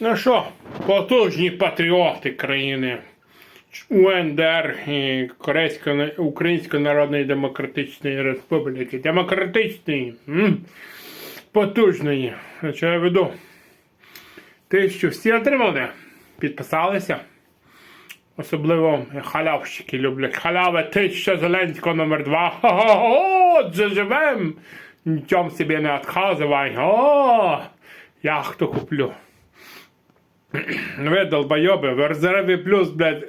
Ну що, потужні патріоти країни УНДР і Української Народної Демократичної Республіки. Демократичної. Потужної. Що я веду? Ти що всі отримали? Підписалися? Особливо халявщики люблять. Халяви тисяча Зеленського номер два. Хо-хо-хо, заживем. Нічом собі не відказувай. О, яхту куплю. Ви долбойоби, в резерві плюс, блядь.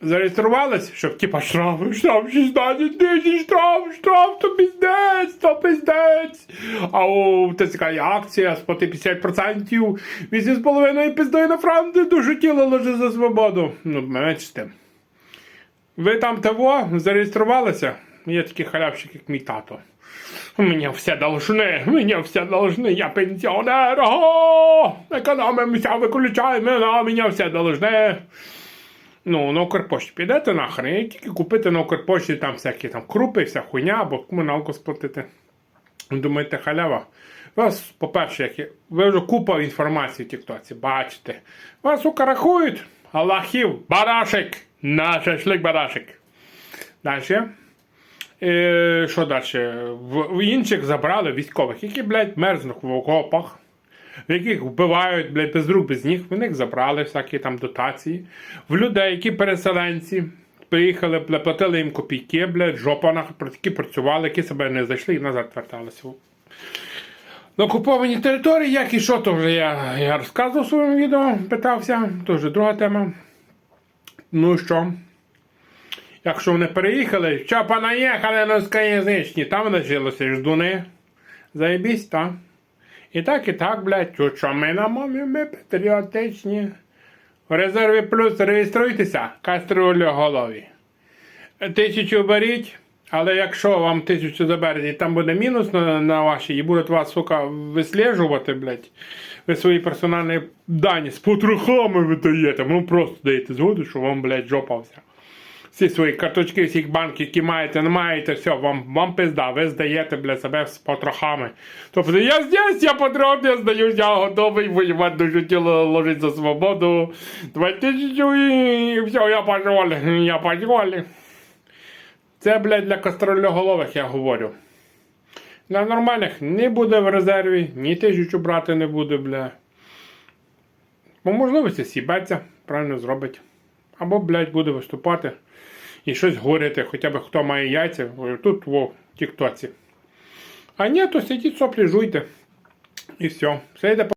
Зареєструвались, щоб типа штрафи, штраф 16 тисяч, штраф, штраф, то піздець, то піздець. А у ТЦК є акція, сплати 50%, 8,5 піздою на Францію, душу тіло лежить за свободу. Ну, тим. Ви там того зареєструвалися? Є такі халявщик, як мій тато. Мені все должны, мені все должны, я пенсіонер, ого! Економимося, виключаємо, а мені все должны. Ну, на Укрпошті підете нахрен, і тільки купити на Укрпошті там всякі там крупи, вся хуйня або комуналку сплатити. Думаєте, халява? Вас, по-перше, як є- ви вже купа інформації в Тіктоці, бачите. Вас сука рахують, Аллахів, барашек, на шашлик барашек. Далі. Е, що далі? В, інших забрали військових, які, блядь, мерзнуть в окопах, в яких вбивають, блядь, без рук, без ніг. В них забрали всякі там дотації. В людей, які переселенці, приїхали, блядь, платили їм копійки, блядь, жопа на які працювали, які себе не зайшли і назад верталися. На окупованій території, як і що, то вже я, я розказував в своєму відео, питався, то вже друга тема. Ну і що? Якщо вони переїхали, що понаїхали рускоязичні, там лишилося ждуни. Заєбісь, та. І так, і так, блядь, що ми на мові, ми патріотичні. В резерві плюс реєструйтеся, кастрюльоголові. Тисячу беріть, але якщо вам тисячу заберете, там буде мінус на, на ваші, і будуть вас, сука, висліджувати, блядь, ви свої персональні дані з потрохами видаєте, ну просто даєте згоду, що вам, блядь, жопа вся. Всі свої карточки, всіх банків, які маєте, не маєте, все, вам, вам пизда, ви здаєте, блядь, себе з потрохами. Тобто я здесь, я патріот, я здаюсь, я готовий воювати дуже тіло ложить за свободу. Тисячу і все, я пошел, я пошел. Це, блядь, для кастрольоголових я говорю. Для нормальних не буде в резерві, ні тисячу брати не буде, бля. По можливості сібеться, правильно зробить. Або, блядь, буде виступати і щось говорити, хоча б хто має яйця, тут во, Тіктоці. А ні, то сидіть соплі жуйте. І все. Все йде по